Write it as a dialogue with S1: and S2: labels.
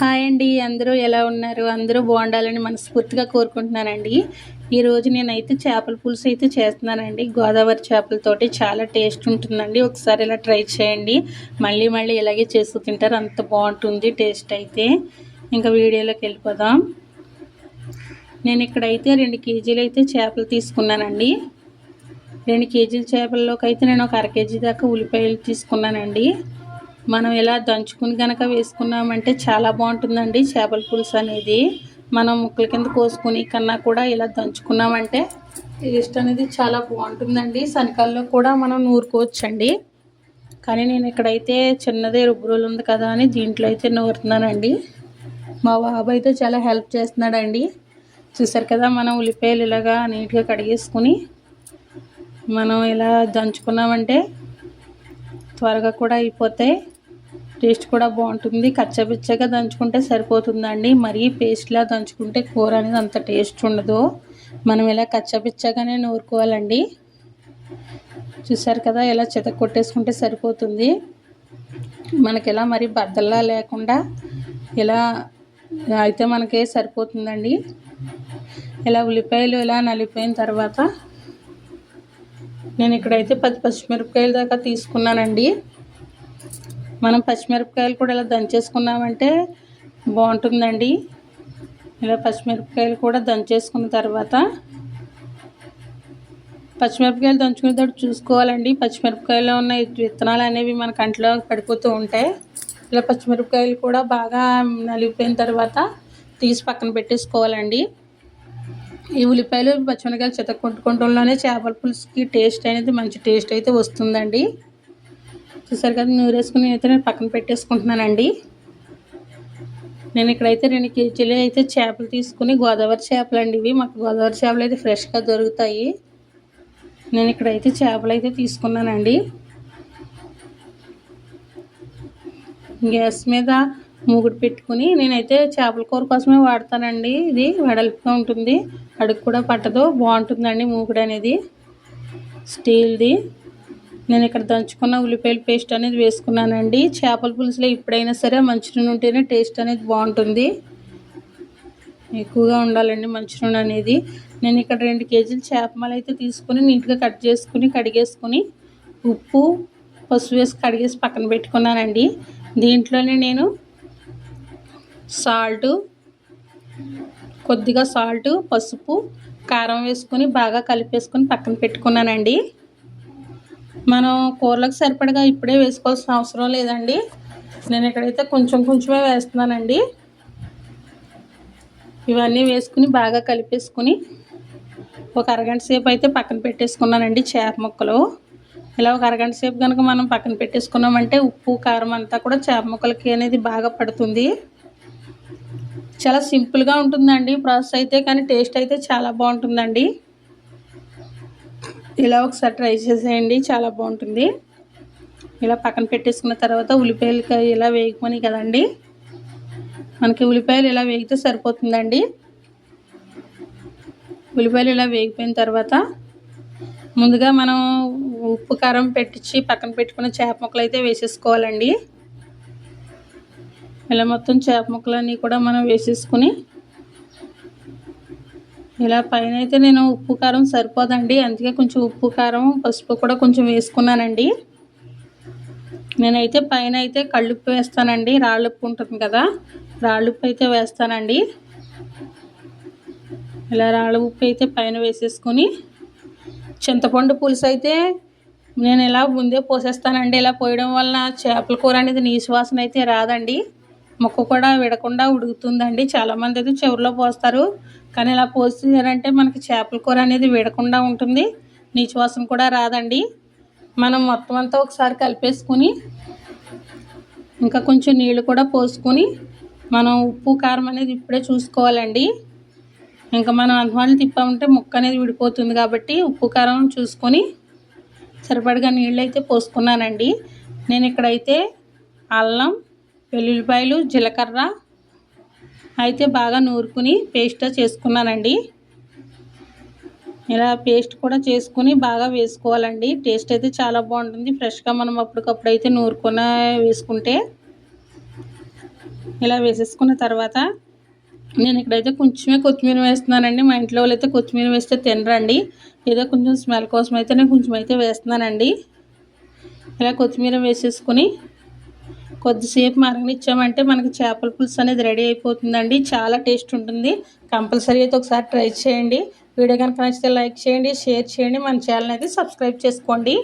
S1: Hi అండి. అందరూ ఎలా ఉన్నారు? అందరూ బాగుండాలని మనస్ఫూర్తిగా కోరుకుంటున్నానండి. ఈరోజు నేనైతే చేపల పులుసు అయితే చేస్తున్నానండి. గోదావరి చేపలతోటి చాలా టేస్ట్ ఉంటుందండి. ఒకసారి ఇలా ట్రై చేయండి. మళ్ళీ మళ్ళీ ఇలాగే చేస్తూ తింటారు. అంత బాగుంటుంది టేస్ట్ అయితే. ఇంకా వీడియోలోకి వెళ్ళిపోదాం. నేను ఇక్కడైతే రెండు కేజీలు అయితే చేపలు తీసుకున్నానండి. రెండు కేజీల చేపల్లోకి అయితే నేను ఒక అర కేజీ దాకా ఉల్లిపాయలు తీసుకున్నానండి. మనం ఇలా దంచుకుని కనుక వేసుకున్నామంటే చాలా బాగుంటుందండి. చేపల పులుసు అనేది మనం ముక్కల కింద కోసుకుని కన్నా కూడా ఇలా దంచుకున్నామంటే టేస్ట్ అనేది చాలా బాగుంటుందండి. శనకాల్లో కూడా మనం నూరుకోవచ్చండి. కానీ నేను ఇక్కడైతే చిన్నదే రుబ్బురోలు ఉంది కదా అని దీంట్లో అయితే నూరుతున్నానండి. మా బాబు అయితే చాలా హెల్ప్ చేస్తున్నాడండి. చూసారు కదా మనం ఉల్లిపాయలు ఇలాగా నీట్గా కడిగేసుకుని మనం ఇలా దంచుకున్నామంటే త్వరగా కూడా అయిపోతాయి. టేస్ట్ కూడా బాగుంటుంది. కచ్చపిచ్చగా దంచుకుంటే సరిపోతుందండి. మరీ పేస్ట్లా దంచుకుంటే కూర అనేది అంత టేస్ట్ ఉండదు. మనం ఇలా కచ్చపిచ్చగానే నూరుకోవాలండి. చూసారు కదా ఇలా చెత కొట్టేసుకుంటే సరిపోతుంది. మనకి ఇలా మరి బద్దల్లా లేకుండా ఇలా అయితే మనకే సరిపోతుందండి. ఇలా ఉల్లిపాయలు ఇలా నలిపోయిన తర్వాత నేను ఇక్కడైతే పది పచ్చిమిరపకాయల దాకా తీసుకున్నానండి. మనం పచ్చిమిరపకాయలు కూడా ఇలా దంచేసుకున్నామంటే బాగుంటుందండి. ఇలా పచ్చిమిరపకాయలు కూడా దంచేసుకున్న తర్వాత పచ్చిమిరపకాయలు దంచుకునేటప్పుడు చూసుకోవాలండి. పచ్చిమిరపకాయలో ఉన్న విత్తనాలు అనేవి మన కంట్లో పడిపోతూ ఉంటాయి ఇలా పచ్చిమిరపకాయలు కూడా బాగా నలిగిపోయిన తర్వాత తీసి పక్కన పెట్టేసుకోవాలండి. ఈ ఉల్లిపాయలు పచ్చిమిరపకాయలు చితక్కొట్టుకుంటలోనే చేపల పులుసుకి టేస్ట్ అనేది మంచి టేస్ట్ అయితే వస్తుందండి. చూసారు కదా నూరేసుకుని అయితే నేను పక్కన పెట్టేసుకుంటున్నానండి. నేను ఇక్కడైతే రెండు కేజీలు అయితే చేపలు తీసుకుని గోదావరి చేపలు అండి ఇవి. మాకు గోదావరి చేపలు అయితే ఫ్రెష్గా దొరుకుతాయి. నేను ఇక్కడైతే చేపలు అయితే తీసుకున్నానండి. గ్యాస్ మీద మూగుడు పెట్టుకుని నేనైతే చేపల కూర కోసమే వాడతానండి ఇది. వెడల్పుగా ఉంటుంది. అడుగు కూడా పట్టదు. బాగుంటుందండి మూగుడు అనేది. స్టీల్ది. నేను ఇక్కడ దంచుకున్న ఉల్లిపాయల పేస్ట్ అనేది వేసుకున్నానండి. చేపల పులుసులో ఎప్పుడైనా సరే మంచి నూనె ఉంటేనే టేస్ట్ అనేది బాగుంటుంది. ఎక్కువగా ఉండాలండి మంచి నూనె అనేది. నేను ఇక్కడ రెండు కేజీలు చేపమలు అయితే తీసుకుని నీట్గా కట్ చేసుకుని కడిగేసుకుని ఉప్పు పసుపు వేసి కడిగేసి పక్కన పెట్టుకున్నానండి. దీంట్లోనే నేను సాల్టు కొద్దిగా సాల్టు పసుపు కారం వేసుకొని బాగా కలిపేసుకొని పక్కన పెట్టుకున్నానండి. మనం కూరలకు సరిపడగా ఇప్పుడే వేసుకోవాల్సిన అవసరం లేదండి. నేను ఇక్కడైతే కొంచెం కొంచెమే వేస్తున్నానండి. ఇవన్నీ వేసుకుని బాగా కలిపేసుకుని ఒక అరగంట సేపు అయితే పక్కన పెట్టేసుకున్నానండి చేప ముక్కలు. ఇలా ఒక అరగంట సేపు కనుక మనం పక్కన పెట్టేసుకున్నామంటే ఉప్పు కారం అంతా కూడా చేప ముక్కలకి అనేది బాగా పడుతుంది. చాలా సింపుల్గా ఉంటుందండి ప్రాసెస్ అయితే కానీ టేస్ట్ అయితే చాలా బాగుంటుందండి. ఇలా ఒకసారి ట్రై చేసేయండి. చాలా బాగుంటుంది. ఇలా పక్కన పెట్టేసుకున్న తర్వాత ఉల్లిపాయలు ఇలా వేయమని కదండి. మనకి ఉల్లిపాయలు ఇలా వేగితే సరిపోతుందండి. ఉల్లిపాయలు ఇలా వేగిపోయిన తర్వాత ముందుగా మనం ఉప్పు కారం పెట్టించి పక్కన పెట్టుకున్న చేప ముక్కలు అయితే వేసేసుకోవాలండి. ఇలా మొత్తం చేప ముక్కలన్నీ కూడా మనం వేసేసుకుని ఇలా పైన అయితే నేను ఉప్పు కారం సరిపోదండి. అందుకే కొంచెం ఉప్పు కారం పసుపు కూడా కొంచెం వేసుకున్నానండి. నేనైతే పైన అయితే కళ్ళుప్పు వేస్తానండి. రాళ్ళుప్పు ఉంటుంది కదా రాళ్ళుప్పు అయితే వేస్తానండి. ఇలా రాళ్ళ ఉప్పు అయితే పైన వేసేసుకొని చింతపండు పులుసు అయితే నేను ఇలా ముందే పోసేస్తానండి. ఇలా పోయడం వల్ల చేపల కూర అనేది నీసు వాసన అయితే రాదండి. ముక్క కూడా విడకుండా ఉడుకుతుందండి. చాలామంది అయితే చివరిలో పోస్తారు. కానీ ఇలా పోస్తున్నారంటే మనకి చేపల కూర అనేది విడకుండా ఉంటుంది. నీచువాసన కూడా రాదండి. మనం మొత్తం అంతా ఒకసారి కలిపేసుకుని ఇంకా కొంచెం నీళ్ళు కూడా పోసుకొని మనం ఉప్పు కారం అనేది ఇప్పుడే చూసుకోవాలండి. ఇంకా మనం అంతమాలు తిప్పామంటే ముక్క అనేది విడిపోతుంది కాబట్టి ఉప్పు కారం చూసుకొని సరిపడగా నీళ్ళు అయితే పోసుకున్నానండి. నేను ఇక్కడైతే అల్లం వెల్లుల్లిపాయలు జీలకర్ర అయితే బాగా నూరుకుని పేస్ట్ చేసుకున్నానండి. ఇలా పేస్ట్ కూడా చేసుకుని బాగా వేసుకోవాలండి. టేస్ట్ అయితే చాలా బాగుంటుంది. ఫ్రెష్గా మనం అప్పటికప్పుడు అయితే నూరుకున్న వేసుకుంటే. ఇలా వేసేసుకున్న తర్వాత నేను ఇక్కడైతే కొంచెమే కొత్తిమీర వేస్తున్నానండి. మా ఇంట్లో వాళ్ళు అయితే కొత్తిమీర వేస్తే తినరండి. ఏదో కొంచెం స్మెల్ కోసం అయితే నేను కొంచెం అయితే వేస్తున్నానండి. ఇలా కొత్తిమీర వేసేసుకుని కొద్దిసేపు మరగనిచ్చామంటే మనకి చేపల పులుసు అనేది రెడీ అయిపోతుందండి. చాలా టేస్ట్ ఉంటుంది. కంపల్సరీ అయితే ఒకసారి ట్రై చేయండి. వీడియో కనుక నచ్చితే లైక్ చేయండి షేర్ చేయండి. మన ఛానల్ అయితే సబ్స్క్రైబ్ చేసుకోండి.